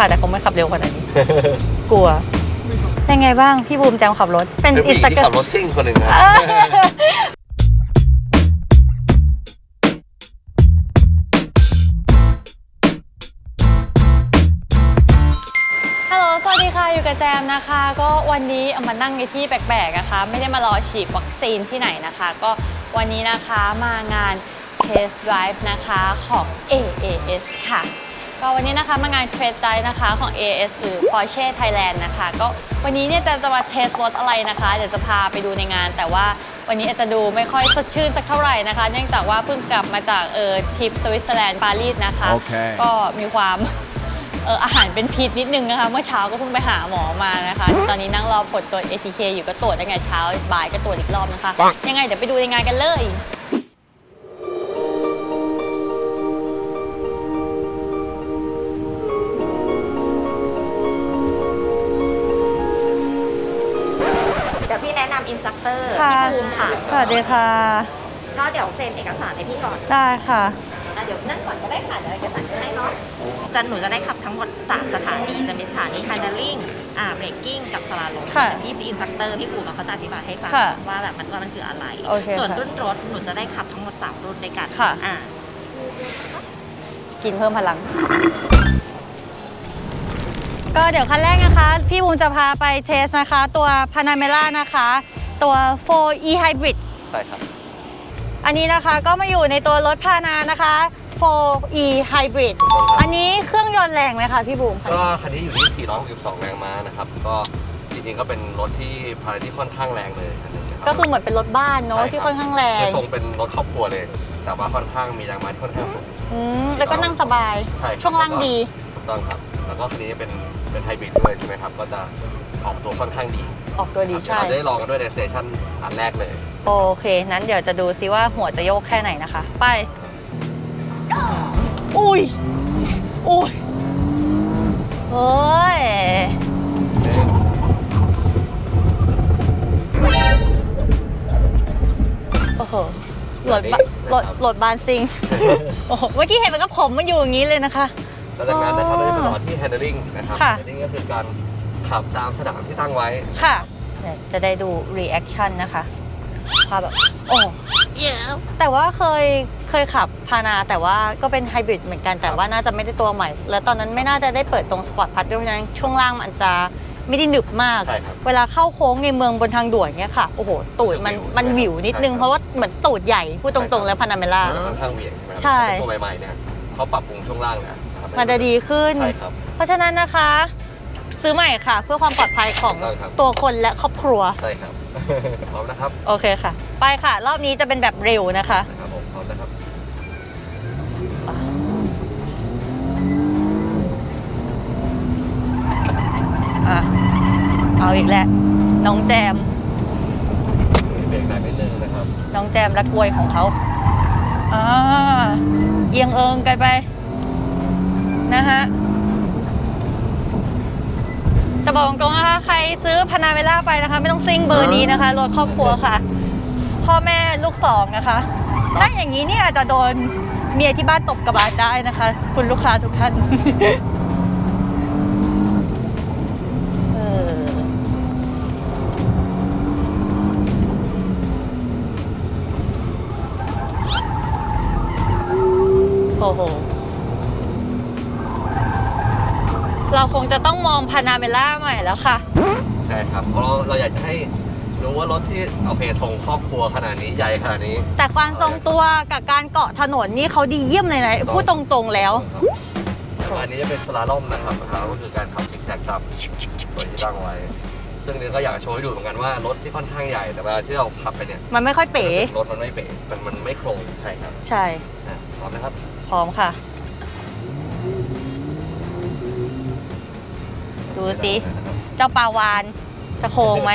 ค่ะแต่คงไม่ขับเร็วขนาดนี้ กลัว เป็นไงบ้าง พี่บูมแจมขับรถ เป็นเป็นผู้อินหญิสงตาที่แกรขัมบรถซิ่งคนหนึ่งครับฮัลโหล สวัสดีค่ะ อยู่กับแจมนะคะ ก็วันนี้เอามานั่งในที่แปลกๆนะคะ ไม่ได้มารอฉีดวัคซีนที่ไหนนะคะ ก็วันนี้นะคะมางาน Test Drive นะคะของ AAS ค่ะ ก็วันนี้นะคะมางาน Test Drive นะคะของ AAS หรือ Porsche Thailand นะคะ ก็วันนี้เนี่ยแจมจะมาเทสรถอะไรนะคะ เดี๋ยวจะพาไปดูในงาน แต่ว่าวันนี้อาจจะดูไม่ค่อยสดชื่นสักเท่าไหร่นะคะ เนื่องจากว่าเพิ่งกลับมาจากเออทริปสวิตเซอร์แลนด์ปารีสนะคะโอเคก็มีความเอออาหารเป็นพิษนิดนึงนะคะ เมื่อเช้าก็เพิ่งไปหาหมอมานะคะ ตอนนี้นั่งรอผลตรวจ ATK อยู่ก็ตรวจตั้งแต่เช้าบ่ายก็ตรวจอีกรอบนะคะ ปัง ยังไงเดี๋ยวไปดูในงานกันเลย วัสดีค่ะ ก็เดี๋ยวเซ็นเอกสารให้พี่ก่อนได้ค่ะนะเดี๋ยวนั่งก่อนก็ได้ค่ะเดี๋ยวเอกสารจะให้เนาะจันหนูจะได้ขับทั้งหมด 3 สถานีจะมีสถานี handling อ่า braking กับสลาลมค่ะแต่พี่ซีอินสตัคเตอร์พี่ภูมิเขาจะอธิบายให้ฟังค่ะว่าแบบมันว่ามันคืออะไร โอเคส่วนค่ะรุ่นรถหนูจะได้ขับทั้งหมด 3 รุ่นด้วยกันค่ะ อ่า กินเพิ่มพลัง ก็เดี๋ยวคันแรกนะคะ พี่บูมจะพาไปเทสนะคะ ตัว Panamera นะคะ ตัว 4e Hybrid ใช่ครับ อันนี้นะคะก็มาอยู่ในตัวรถพานานะคะ 4e Hybrid อันนี้เครื่องยนต์แรงไหมคะพี่บูมก็คันนี้อยู่ที่ 462 แรงม้านะครับ ก็จริงๆก็เป็นรถที่พาที่ค่อนข้างแรงเลยคันหนึงนะรับก็คือเหมือนเป็นรถบ้านเนอะใช่รับที่ค่อนข้างแรงจะทรงเป็นรถครอบครัวเลย แต่ว่าค่อนข้างมีแรงม้าที่ค่อนข้างสูง อืมแล้วก็นั่งสบาย ใช่ครับ ช่วงล่างดี ถูกต้องครับ แล้วก็คันนี้เป็นเป็นไฮบริดด้วยใช่ไหมครับ ก็จะออกตัวค่อนข้างดีออกตัวดีครับใช่ เดี๋ยวเราได้ลองกันด้วยในสเตชันอันแรกเลย โอเค นั้นเดี๋ยวจะดูซิว่าหัวจะโยกแค่ไหนนะคะ ไป อุ้ย อุ้ยเฮ้ย โอ้โหรถบะรถรถบานซิง โอ้โห เมื่อกี้เห็นมันก็ผมมันอยู่อย่างนี้เลยนะคะ หลังจากนั้นนะครับอ๋อเราจะมาต่อที่ handling นะครับ ค่ะ handling ก็คือการขับตามสนามที่ตั้งไว้ ค่ะเดี๋ยวจะได้ดู reaction นะคะ พาแบบโอ้แต่ว่าเคยเคยขับพานาแต่ว่าก็เป็นไฮบริดเหมือนกันแต่ว่าน่าจะไม่ได้ตัวใหม่ แล้วตอนนั้นไม่น่าจะได้เปิดตรงสปอร์ตพัทด้วยเพราะฉะนั้นช่วงล่างมันจะไม่ได้หนึบมากใช่ครับเวลาเข้าโค้งในเมืองบนทางด่วนเนี้ยค่ะ โอ้โห ตูดมันจะวิวมันวิวนิดนึงใช่ครับเพราะว่าเหมือนตูดใหญ่ พูดตรงๆ แล้วพานาเมล่ามันค่อนข้างเหวี่ยงใช่ไหมครับใช่เพราะเป็นตัวใหม่ๆเนี่ยเขาปรับปรุงช่วงล่างนะทำให้มันจะดีขึ้นใช่ครับเพราะฉะนั้นนะคะ ซื้อใหม่ค่ะ เพื่อความปลอดภัยของถูกต้องครับ ตัวคนและครอบครัว ใช่ครับ พร้อมนะครับโอเคค่ะ ไปค่ะ รอบนี้จะเป็นแบบเร็วนะคะ นะครับผมพร้อมนะครับอะ เอาอีกแล้ว น้องแจม เบรกแรงนิดนึงนะครับ น้องแจมรักกลวยของเขาอ่าเอียงเอิงกันไป นะฮะ แต่บอกตรงๆนะคะใครซื้อพานาเวล่าไปนะคะ ไม่ต้องซิ่งเบอร์นี้นะคะรถครอบครัวค่ะ พ่อแม่ลูกสองนะคะถ้าอย่างนี้เนี่ยอาจจะโดนเมียที่บ้านตบกระบาลได้นะคะ คุณลูกค้าทุกท่าน งจะต้องมองพานาเมล่าใหม่แล้วค่ะ ใช่ครับ เพราะเราเราอยากจะให้รู้ว่ารถที่โอเคทรงครอบครัวขนาดนี้ใหญ่ขนาดนี้ แต่ความทรงตัวกับการเกาะถนนนี่เขาดีเยี่ยมเลยนะพูดตรงๆแล้วครับแล้วอันนี้จะเป็นสลาล่อมนะครับนะครับก็คือการขับซิกแซกครับโดยที่ตั้งไว้ ซึ่งเนี้ก็อยากจะโชว์ให้ดูเหมือนกันว่ารถที่ค่อนข้างใหญ่แต่เวลาที่เราขับไปเนี่ยมันไม่ค่อยเป๋ รถมันไม่เป๋มันมันไม่โครงใช่ครับใช่อะพร้อมนะครับ พร้อมค่ะ สิ เจ้าปลาวานจะโค้งไหม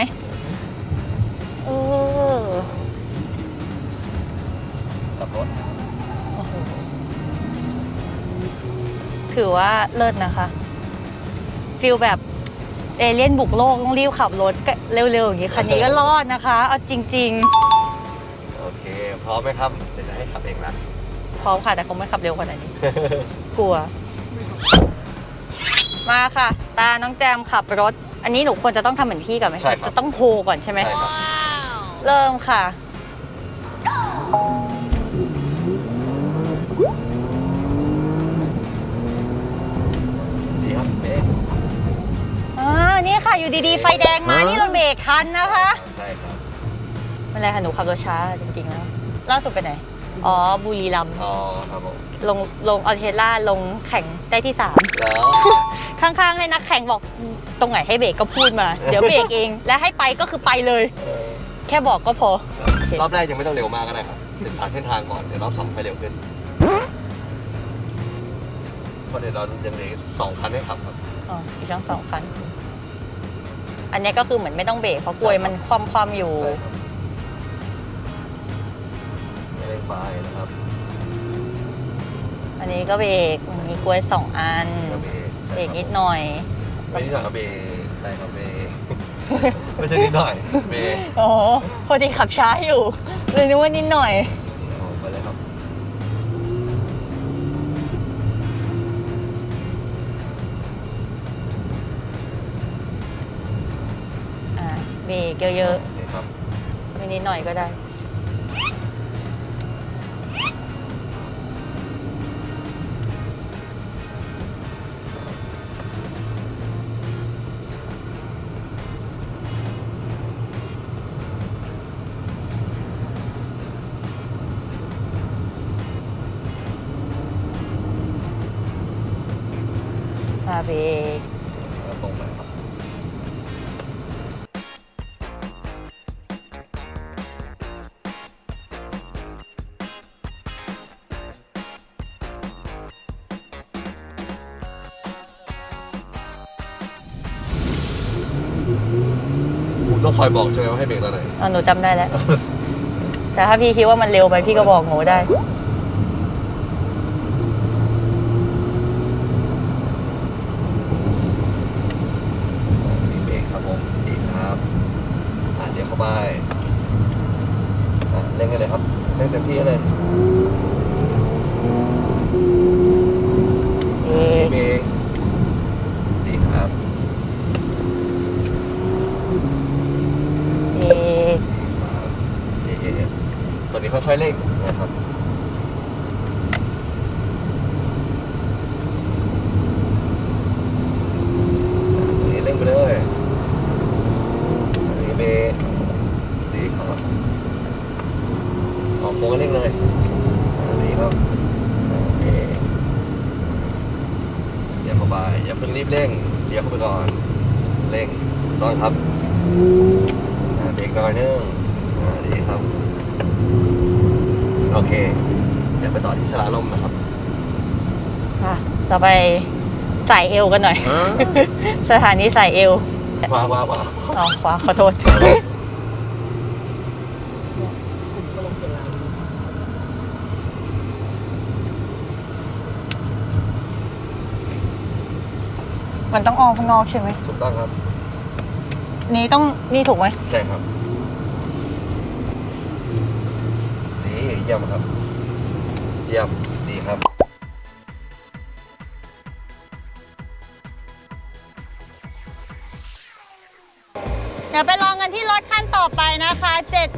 เออกับรถโอ้โหถือว่าเลิศนะคะ ฟิลแบบเอเลี่ยนบุกโลกต้องรีบขับรถเร็วๆอย่างนี้คันนี้ก็รอดนะคะ เอาจริงโอเค พร้อมไหมครับ เดี๋ยวจะให้ขับเองละๆพร้อมค่ะแต่คงไม่ขับเร็วขนาดนี้ กลัว มาค่ะ ตาน้องแจมขับรถ อันนี้หนูควรจะต้องทำเหมือนพี่ก่อนไหมใช่ครับ จะต้องโฮก่อนใช่ไหม ใช่ครับ เริ่มค่ะ ดีครับเบรกอ่า นี่ค่ะ อยู่ดีๆ ไฟแดงมา นี่เราเบรกทันนะคะ ใช่ครับ ไม่เป็นไรค่ะ หนูขับรถช้าจริงๆแล้วล่าสุดไปไหน อ๋อบุรีรัมย์อ๋อครับผมลงลงออเทล่าลงแข่งได้ที่แล้ว3ข้างๆ ให้นักแข่งบอกตรงไหนให้เบรกก็พูดมา เดี๋ยวเบรกเอง และให้ไปก็คือไปเลยแค่บอกก็พอ รอบแรกยังไม่ต้องเร็วมากก็ได้ครับศึกษาเส้นทางก่อนเดี๋ยวรอบสองไปเร็วขึ้นเพราะเดี๋ยวเรายังเหลืออกสองคันให้ขับครับ อ๋ออีกทั้งสองคัน อันเนี้ยก็คือเหมือนไม่ต้องเบรกเพราะกลวยมันคว่ำๆอยู่ ใช่ครับ ไม่เร่งไปนะครับอันนี้ก็เบรกมีกลวยสองอันก็เบรกเบรกนิดหน่อย ไม่นิดหน่อยก็เบรกใช่ครับเบรกไม่ใช่นิดหน่อยเบรกโอ้พอดีขับช้าอยู่ เลยนึกว่านิดหน่อย เอาไปเลยครับอ่าเบรกเยอะโอเคครับๆไม่นิดหน่อยก็ได้าเบแล้วตรงไปครับผมต้องคอยบอกใช่ไหมว่าให้เบรกตอนไหน อ่าหนูจำได้แล้ว แต่ถ้าพี่คิดว่ามันเร็วไปพี่ก็บอกหนูได้ ตอนนี้ค่อยๆเร่ง ค่ะต่อไปใส่เอวกันหน่อย สถานีใส่เอวว้าวว้าวว้าวอ๋อขวาขอโทษ มันต้องออกข้างนอกใช่ไหม ถูกต้องครับนี่ต้องนี่ถูกไหมใช่ครับดีเยี่ยมครับ เยี่ยม รถคันต่อไปนะคะ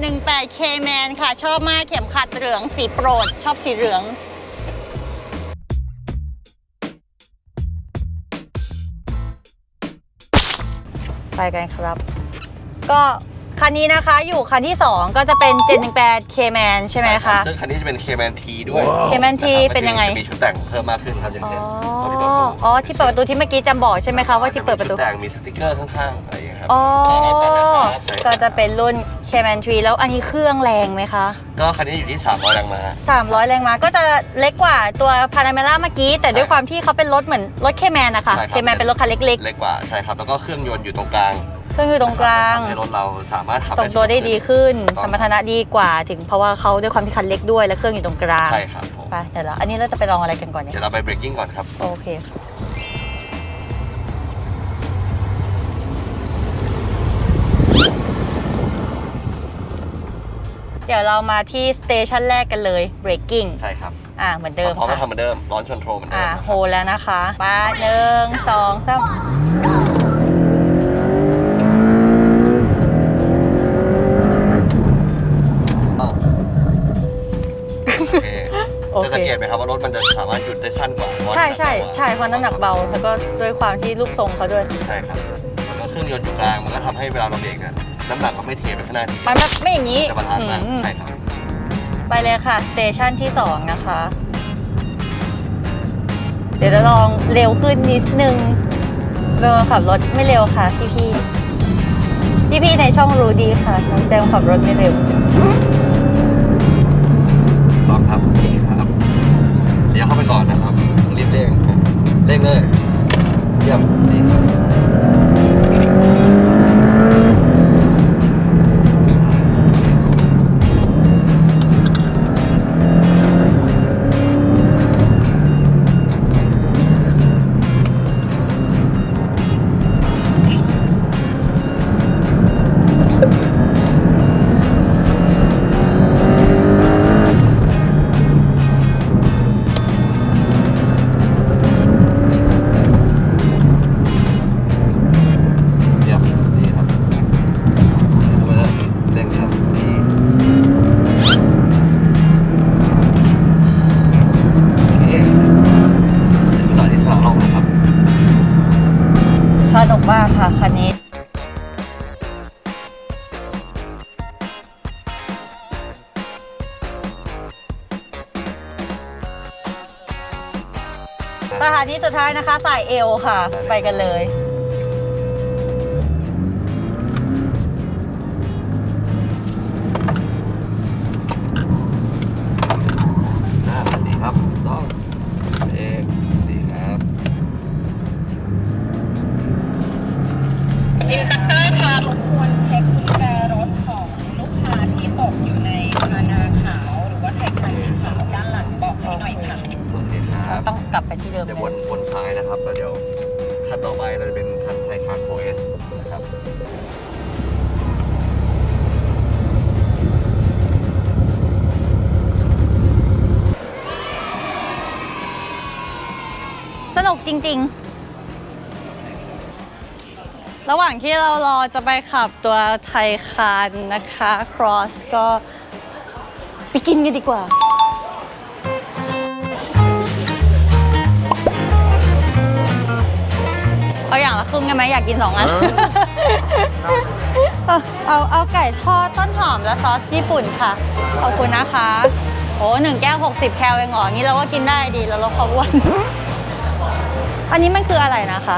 718 K-Man ค่ะ ชอบมากเข็มขัดเหลืองสีโปรด ชอบสีเหลืองไปกันครับ ก็คันนี้นะคะอยู่คันที่ 2 ก็จะเป็น 718 K-Man ใช่ไหมคะ ซึ่งคันนี้จะเป็น K-Man T ด้วย K-Man T ะครับเป็นยังไง จะมีชุดแต่งเพิ่มมากขึ้นครับอย่างอ๋อเช่นตรงที่เปิดประตูอ๋อที่เปิดประตูที่เมื่อกี้จำบอกใช่ไหมคะว่าที่เปิดประตูจมีชุแต่งมีสติกเกอร์ข้างๆอะไรอย่างเงี้ย ครับ อ๋อใช่ครับก็จะเป็นรุ่น K-Man 3แล้วอันนี้เครื่องแรงไหมคะ ก็คันนี้อยู่ที่ 300แรงม้า 300 แรงม้าก็จะเล็กกว่าตัวพานาเมล่าเมื่อกี้ แต่ด้วยความที่เขาเป็นรถเหมือนรถเคแมนนะคะใช่ครับ เคแมนเป็นรถคันเล็กเล็กกว่าใช่ครับ แล้วก็เครื่องยนต์อยู่ตรงกลางๆ เครื่องอยู่ตรงกลาง ทำให้รถเราสามารถขับส่งตัวได้ดีขึ้นถูกสต้องมรรถนะดีกว่าถึงเพราะว่าเขาด้วยความที่คันเล็กด้วยและเครื่องอยู่ตรงกลางใช่ครับผมไปเดี๋ยวเราอันนี้เราจะไปลองอะไรกันก่อนเนี่ย เดี๋ยวเราไปเบรกกิ้งก่อนครับ โอเคค่ะ เดี๋ยวเรามาที่สเตชันแรกกันเลย breaking ใช่ครับอ่าเหมือนเดิมพร้อมก็ค่ะทำเหมือนเดิม ร้อนชนโทรเหมือนเดิอ่ามโฮแล้วนะคะไป้าหนึ่งสองสามอ้าวโอเคโอจะเคสังเกตไหมครับว่ารถมันจะสามารถหยุดได้สั้นกว่าเพราะใช่ใช่น้ำหนักเบาใช่เพราะน้ำหนักเบา แล้วก็ด้วยความที่รูปทรงเขาด้วย ใช่ครับแล้วก็เครื่องยนต์อยู่กลางมันก็ทำให้เวลาเราเบรกเนี่ย น้ำหนักมันไม่เทไปข้างหน้าทีมันแบบไม่อย่างนี้จะบาลานซ์มากอืมใช่ครับ ไปเลยค่ะ สเตชันที่2นะคะ เดี๋ยวจะลองเร็วขึ้นนิดนึงเบลขับรถไม่เร็วค่ะพี่พี่พี่พี่ๆในช่องรู้ดีค่ะน้องแจมขับรถไม่เร็ว ลองครับนี่ครับ เดี๋ยวเข้าไปก่อนนะครับ รีบเร่งอะเร่งเลย เยี่ยมนี่ครับ ถานีสุดท้ายนะคะสายเอวค่ะ ไปกันเลย อ่าดีครับต้องเอกดีครับอินสตัคเตอร์คะรบกวน ริง ๆ ระหว่างที่เรารอจะไปขับตัวไทยคานนะคะ cross ก็ไปกินกันดีกว่าเอาอย่างละครึ่งกันไหมอยากกินสองอัน เอาเอาเอาไก่ทอดต้นหอมและซอสญี่ปุ่นค่ะ ขอบคุณนะคะ โอ้หนึ่งแก้ว 60 แคลเองเหรองี้เราก็กินได้ดีแล้วเราความอ้วน อันนี้มันคืออะไรนะคะ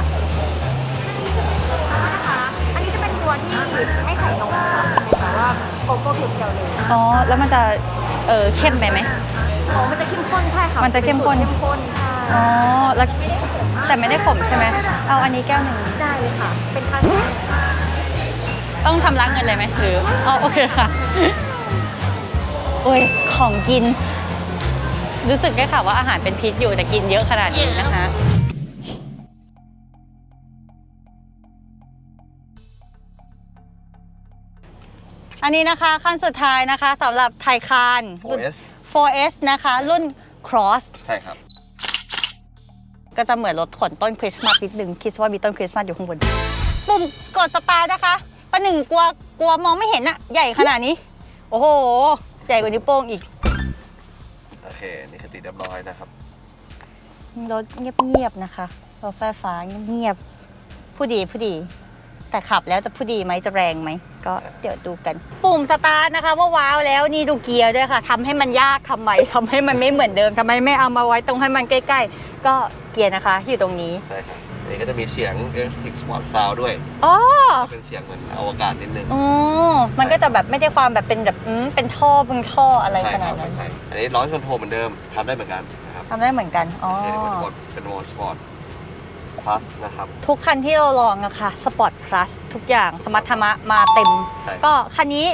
อันนี้จะเป็นตัวที่ไม่ใส่นมค่ะแต่ว่าโกโก้เพียวๆเลยอ๋อ แล้วมันจะ เออเข้มไปไหมโอ้มันจะเข้มข้นใช่ค่ะมันจะเข้มข้น เข้มข้นใช่อ๋อ แล้วแต่ไม่ได้ขมใช่ไหม เอาอันนี้แก้วหนึ่งได้เลยค่ะ เป็นคาสต้องชำระเงินเลยไหมหรืออ๋อโอเคค่ะ โอ้ย ของกิน รู้สึกได้ค่ะว่าอาหารเป็นพิษอยู่แต่กินเยอะขนาดนี้นะคะ อันนี้นะคะขั้นสุดท้ายนะคะสำหรับไทยคานรุ่น 4S 4S นะคะ รุ่น Cross ใช่ครับ ก็จะเหมือนรถขนต้นคริสต์มาสนิดนึงคิดว่ามีต้นคริสต์มาสอยู่ข้างบน ปุ่มกดสตาร์ทนะคะประหนึ่งกลัวกลัวมองไม่เห็นอะใหญ่ขนาดนี้ โอ้โห ใหญ่กว่านิ้วโป้งอีก โอเค นี่คือติดเรียบร้อยนะครับ รถเงียบๆนะคะรถไฟฟ้าเงียบๆผู้ดีผู้ดี แต่ขับแล้วจะผู้ดีไหมจะแรงไหม ก็เดี๋ยวดูกัน ปุ่มสตาร์ทนะคะว่าว้าวแล้วนี่ดูเกียร์ด้วยค่ะทำให้มันยากทำไมทำให้มันไม่เหมือนเดิมทำไมไม่เอามาไว้ตรงให้มันใกล้ ๆ ก็เกียร์นะคะ อยู่ตรงนี้ใช่ครับอันนี้ก็จะมีเสียง Electric Sport Sound ด้วยอ๋อเป็นเสียงเหมือนอวกาศนิดนึงอ๋อมันก็จะแบบไม่ได้ความแบบเป็นแบบอืมเป็นท่อเป็นท่ออะไรใช่ขคนารัดบนั้นใช่อันนี้ร้อนชนโทรเหมือนเดิมทำได้เหมือนกันนะครับทำได้เหมือนกันอ๋ออันนี้เป็นกดเป็นโหมดสปอร์ต พลัสนะครับ ทุกคันที่เราลองอะค่ะสปอร์ตพลัสทุกอย่างสมรรถนะมาเต็ม ใช่ ก็คันนี้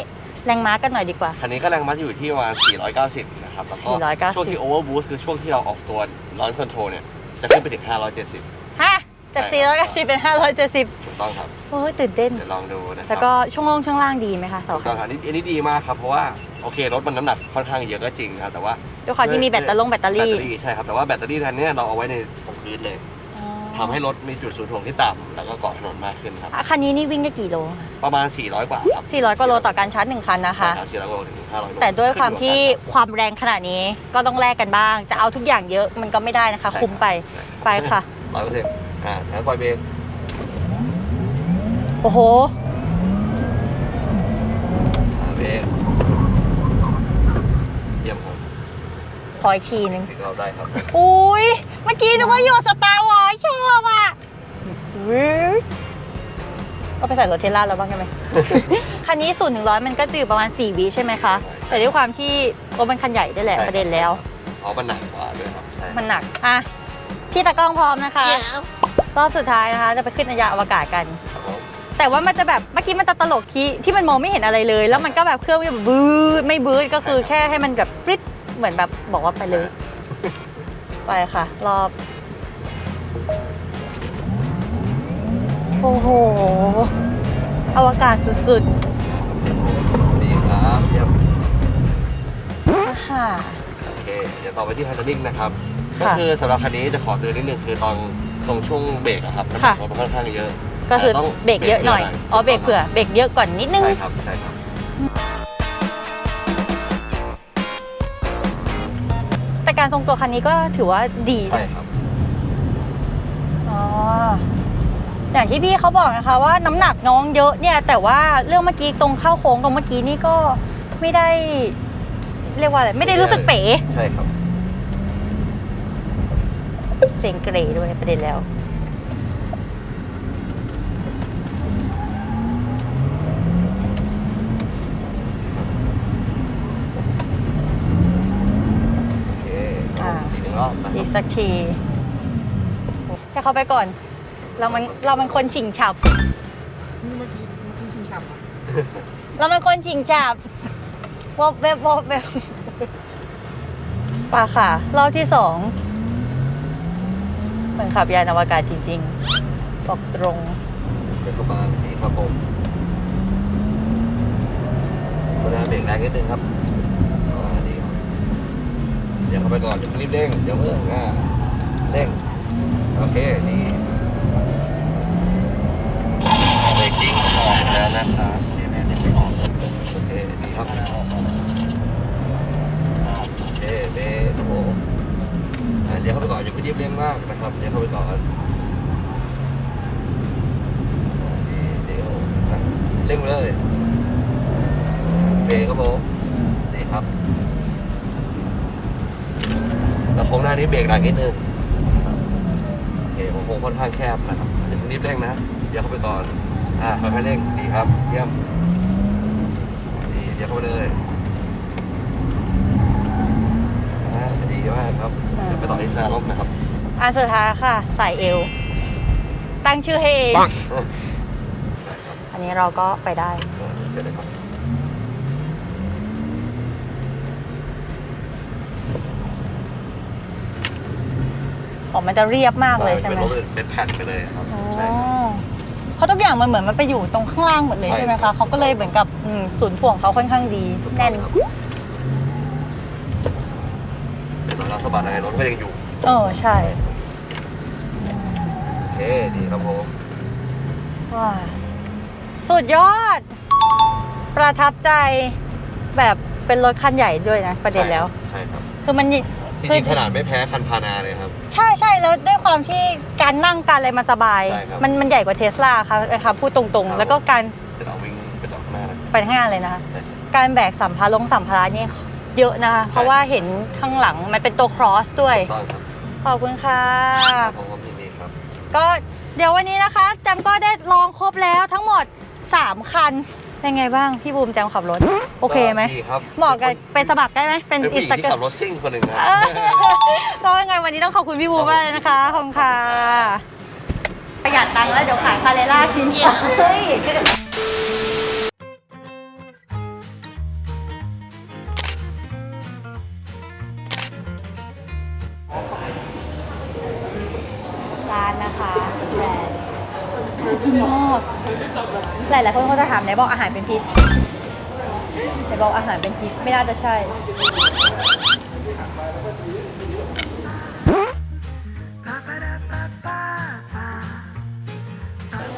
แรงม้ากันหน่อยดีกว่า คันนี้ก็แรงม้าอยู่ที่ประมาณ 490 นะครับ แล้วก็490 ช่วงที่ overboost คือช่วงที่เราออกตัวร้อนคอนโทรลเนี่ย จะขึ้นไปถึง 570 ฮะจากใช่ครับ 490เป็น 570 ถูกต้องครับ โอ้ยตื่นเต้น เดี๋ยวลองดูนะครัแล้วก็ช่วงล่างช่วงล่างดีไหมคะสอถูงกต้องครับอันนี้อันนี้ดีมากครับ เพราะว่า โอเค รถมันน้ำหนักค่อนข้างเยอะก็จริงครับ แต่ว่าด้วยความที่มีแบตเตอรี่แบตเตอรี่ ใช่ครับ แต่ว่าแบตเตอรี่แทนเนี้ยเราเอาไว้ในตรงพื้นเลย ทำให้รถมีจุดศูนย์ถ่วงที่ต่ำแล้วก็เกาะถนนมากขึ้นครับ อะคันนี้นี่วิ่งได้กี่โลประมาณ 400 กว่าครับ400กว่าโลต่อการชาร์จหนึ่งคันนะคะใช่รับ400กว่าโลถึง500โลแต่ด้วยความที่ขึ้นอยู่กับความแรงขนาดนี้ก็ต้องแลกกันบ้าง จะเอาทุกอย่างเยอะมันก็ไม่ได้นะคะ คุ้มไปไปค่ะ ร้อยเปอร์เซ็นต์อ่าแล้วปล่อยเบรกโอ้โห อ่าเบรกเยี่ยมครับขออีกทีนึงสิ่งเราได้ครับ อุ้ยเมื่อกี้นึกว่าอยู่สตาร์วอ ร์ชอบอะวิวก็ไปใส่รถเทสลาแล้วบ้างใช่ไหม คันนี้ศูนย์ถึงร้อยมันก็จะอยู่ประมาณ 4วิใช่ไหมคะ แต่ด้วยความที่รถมันคันใหญ่ด้วยแหละใช่ครับประเด็นแล้ว อ๋อมันหนักกว่าด้วยครับใช่มันหนัก อะ พี่ตากล้องพร้อมนะคะ รอบสุดท้ายนะคะ จะไปขึ้นยานอวกาศกัน ครับผมแต่ว่ามันจะแบบเมื่อกี้มันจะตลกที่ที่มันมองไม่เห็นอะไรเลย แล้วมันก็แบบเครื่องมันแบบบื้อไม่บื้อก็คือแค่ให้มันแบบปริ๊ดเหมือนแบบบอกว่าไปเลย ไปค่ะ รอบ โอ้โห อวกาศสุดดีครับเยี่ยมๆ ค่ะ โอเค เดี๋ยวต่อไปที่ handling นะครับ ก็ค่ะคือสำหรับคันนี้จะขอเตือนนิดนึงคือตอนตรงช่วงเบรกอะครับน้ำหนัค่ะกรถมันค่อนข้างเยอะก็คือแต่ต้องเบรกเยอะหน่อย อ๋อ เบรกเผื่อ เบรกเยอะก่อนนิดนึง ใช่ครับใช่ครับ แต่การทรงตัวคันนี้ก็ถือว่าดี ใช่ครับ อ๋อ อย่างที่พี่เขาบอกนะคะว่าน้ำหนักน้องเยอะเนี่ย แต่ว่าเรื่องเมื่อกี้ตรงเข้าโค้งตรงเมื่อกี้นี่ก็ไม่ได้ เรียกว่าอะไรไม่ได้รู้สึกเป๋ใช่ครับ เสียงเกรด้วยประเด็นแล้วโอเคอ่าอีกหนึ่งรอบนะคอีรับกสักทีให้เขาไปก่อน เรามันเรามันคนฉิงฉับเรามันคนฉิงฉับวอบเว็บวอบเว็บป่าค่ะ รอบที่สองเหมือนขับยานอวกาศจริงๆบอกตรง เป็นประมาณนี้ครับผมเวลาเบรกแรงนิดนึงครับอ่าดีครับเดี๋ยวเข้าไปก่อนอย่าเพิ่งรีบเร่งเดี๋ยวเพิ่งอ่าเร่ง โอเคดี ออกแล้วนะครับโอเคดีครับโอเคเบรกโอ้โหเดี๋ยวเข้าไปก่อนอย่าเพิ่งรีบเร่งมากนะครับเดี๋ยวเข้าไปก่อนเดี๋ยวอะเร่งไปเลยเบรกครับผมนี่ครับแล้วโค้งหน้านี้เบรกแรงนิดนึงโอเคโค้งค่อนข้างแคบนะครับเดี๋ยวรีบเร่งนะเดี๋ยวเข้าไปก่อน อ่าค่อยๆเร่งดีครับ เยี่ยมดีเดี๋ยวเข้าไปเลยอ่าดีมากครับเดี๋ยวไปต่อที่ซาลบนะครับอันสุดท้ายค่ะใส่เอว ตั้งชื่อให้เองปังใช่ครับอันนี้เราก็ไปได้ เออเสร็จเลยครับออกมันจะเรียบมากเลยใช่ไหมเป็นรถเป็นแผ่นไปเลยครับอ๋อใช่ครับเพ ราะทุกอย่างมันเหมือนมันไปอยู่ตรงข้างล่างหมดเลยใช่ใช่ไหมครัคะบเขาก็เลยเหมือนกับอืมศูนย์ถ่วงเขาค่อนข้างดีถูกต้แน่องนครับแต่ตอนเราสะบัดอะไรรถก็ยังอยู่เออใช่โอเคดีครับผมว้าสุดยอด ประทับใจแบบเป็นรถคันใหญ่ด้วยนะประเด็นแล้ว ใช่ครับ คือมัน จคือริงๆขนาดไม่แพ้คันพานาเลยครับ ใช่ใช่แล้วด้วยความที่การนั่งการอะไรมันสบาย ใช่ครับมันมันใหญ่กว่าเทสลาค่ะค่ะพูดตรงครัๆบแล้วก็การจะเอาวิ่งไปต่อข้างหน้านะ ไปข้างหน้าเลยนะคะใช่การแบกสัมภาระลงสัมภาระนี่เยอะนะคะ เพราะว่าเห็นข้างหลังมันเป็นตัวครอสด้วย ถูกต้องครับขอบคุณค่ะครับผมยินดีครับ ก็เดี๋ยววันนี้นะคะแจมก็ได้ลองครบแล้วทั้งหมด 3 คัน เป็นไงบ้างพี่บูมแจมขับรถ โอเคไหมดีครับเหมาะกับเป็นสมัครได้ไหมเป็นเป็นอิผู้นหญิสงตาที่แกรขัมบรถซิ่งคนหนึ่งนะ ก็ยังไงวันนี้ต้องขอบคุณพี่บูมมากเลยนะคะขอบคุณค่ะประหยัดตังค์แล้วเดี๋ยวขายคาเรล่าทิ้งเฮ้ย กินมากหลายหลายคนเขาจะถามไหนบอกอาหารเป็นพิษไหนบอกอาหารเป็นพิษไม่น่าจะใช่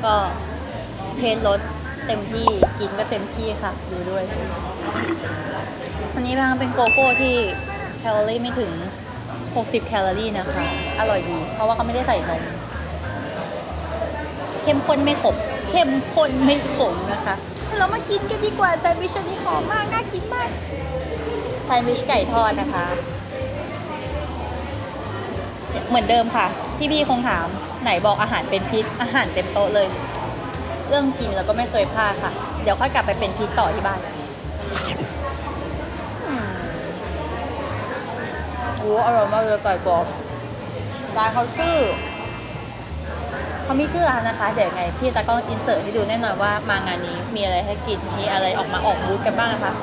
ก็เทสรสเต็มที่กินก็เต็มที่ค่ะดูด้วย อันนี้บางเป็นโกโก้ที่แคลอรี่ไม่ถึง 60 แคลอรี่นะคะ อร่อยดี เพราะว่าเขาไม่ได้ใส่นม เข้มข้นไม่ขมเข้มข้นไม่ขมนะคะ เรามากินกันดีกว่าแซนด์วิชอันนี้หอมมากน่ากินมากแซนด์วิชไก่ทอดนะคะ เหมือนเดิมค่ะพี่พี่ๆคงถามไหนบอกอาหารเป็นพิษอาหารเต็มโต๊ะเลย เรื่องกินเราก็ไม่เคยพลาดค่ะ เดี๋ยวค่อยกลับไปเป็นพิษต่อที่บ้านอืมโอ้อร่อยมากเลยไก่กรอบร้านเขาชื่อ เขามีชื่อร้านนะคะ เดี๋ยวยังไงพี่ตากล้องอินเสิร์ตให้ดูแน่นอนว่ามางานนี้มีอะไรให้กิน มีอะไรออกมาออกบูธกันบ้างนะคะ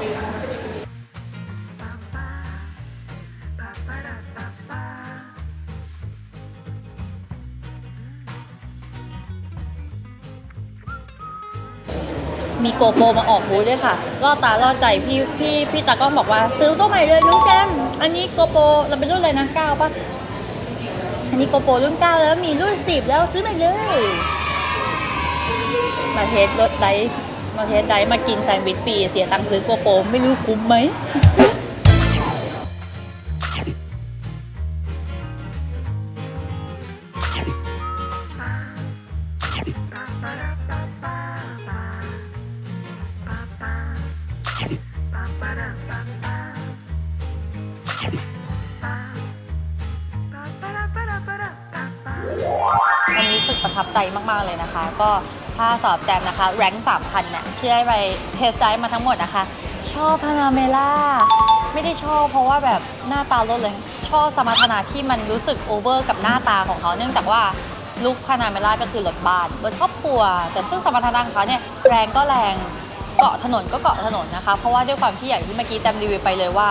มีโกโปรมาออกบูธด้วยค่ะล่อตาล่อใจพี่พี่พี่ตากล้องบอกว่าซื้อตัวใหม่เลยน้องแจมอันนี้โกโปรเราเป็นรุ่นอะไรนะเก้าปะ นี้โกโปรรุ่นเก้าแล้วมีรุ่นสิบแล้วซื้อใหม่เลย มาเทสรถไดมาเทสไดมากินแซนด์วิชฟรีเสียตังค์ซื้อโกโปรไม่รู้คุ้มไหม ประทับใจมากๆเลยนะคะ ก็ถ้าสอบแจมนะคะ แรงสามพันเนี่ยที่ได้ไปเทสไดมาทั้งหมดนะคะ ชอบพานาเมล่าไม่ได้ชอบเพราะว่าแบบหน้าตารถเลย ชอบสมรรถนะที่มันรู้สึกโอเวอร์กับหน้าตาของเขาเนื่องจากว่าลุคพานาเมล่าก็คือรถบ้านรถครอบครัว แต่ซึ่งสมรรถนะของเขาเนี่ยแรงก็แรงเกาะถนนก็เกาะถนนนะคะ เพราะว่าด้วยความที่อย่างที่เมื่อกี้แจำรีวิวไปเลยว่า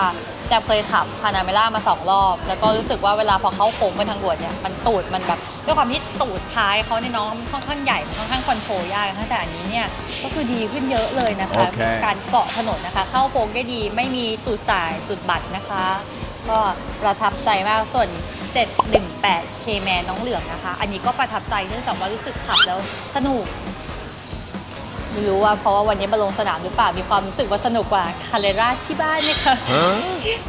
แจมเคยขับพานาเมล่ามาสองรอบ แล้วก็รู้สึกว่าเวลาพอเข้าโค้งบนทางด่วนเนี่ยมันตูดมันแบบด้วยความที่ตูดท้ายเขาเนี่ยน้องมันค่อนข้างใหญ่มันค่อนข้างคอนโทรลยากนะคะแต่อันนี้เนี่ยก็คือดีขึ้นเยอะเลยนะคะโอเคการเกาะถนนนะคะ เข้าโค้งได้ดีไม่มีตูดสายตูดบัตรนะคะ ก็ประทับใจมากส่วน 718 k m a n น้องเหลืองนะคะ อันนี้ก็ประทับใจเนื่องจากว่ารู้สึกขับแล้วสนุก ไม่รู้ว่าเพราะว่าวันนี้มาลงสนามหรือเปล่า มีความรู้สึกว่าสนุกกว่าคาเรราที่บ้านไหมคะ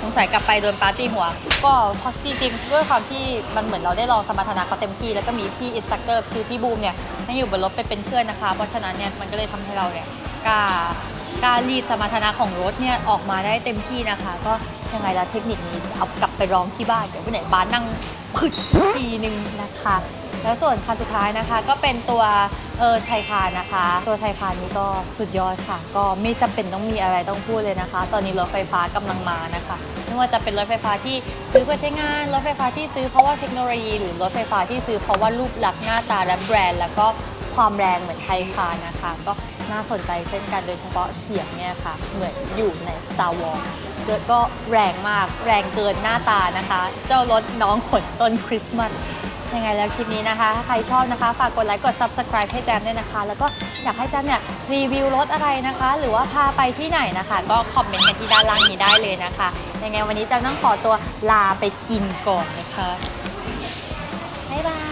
สงสัยกลับไปโดนปาร์ตี้หัว ก็เพราะจริงๆด้วยความที่มันเหมือนเราได้ลองสมรรถนะเขาเต็มที่ แล้วก็มีพี่อินสตัคเตอร์คือพี่บูมเนี่ยนั่งอยู่บนรถไปเป็นเพื่อนนะคะ เพราะฉะนั้นเนี่ยมันก็เลยทำให้เราเนี่ยกล้ากล้ารีดสมรรถนะของรถเนี่ยออกมาได้เต็มที่นะคะ ก็ยังไงล่ะเทคนิคนี้จะเอากลับไปลองที่บ้านเดี๋ยววันไหนบ้านนั่งผึดทีนึงนะคะ แล้วส่วนคันสุดท้ายนะคะ ก็เป็นตัวเออไทยคานนะคะ ตัวไทยคานนี้ก็สุดยอดค่ะ ก็ไม่จำเป็นต้องมีอะไรต้องพูดเลยนะคะ ตอนนี้รถไฟฟ้ากำลังมานะคะไม่ว่าจะเป็นรถไฟฟ้าที่ซื้อเพื่อใช้งาน รถไฟฟ้าที่ซื้อเพราะว่าเทคโนโลยี หรือรถไฟฟ้าที่ซื้อเพราะว่ารูปลักษณ์หน้าตาและแบรนด์ แล้วก็ความแรงเหมือนไทยคานนะคะ ก็น่าสนใจเช่นกันโดยเฉพาะเสียงเนี่ยค่ะ เหมือนอยู่ใน Star Wars ก็แรงมากแรงเกินหน้าตานะคะ เจ้ารถน้องขนต้นคริสต์มาส ยังไงแล้วคลิปนี้นะคะ ถ้าใครชอบนะคะ ฝากกดไลค์ กด subscribe ให้แจมด้วยนะคะ แล้วก็อยากให้แจมเนี่ยรีวิวรถอะไรนะคะ หรือว่าพาไปที่ไหนนะคะ ก็คอมเมนต์กันที่ด้านล่างนี้ได้เลยนะคะ ยังไงวันนี้แจมต้องขอตัวลาไปกินก่อนนะคะบ๊ายบาย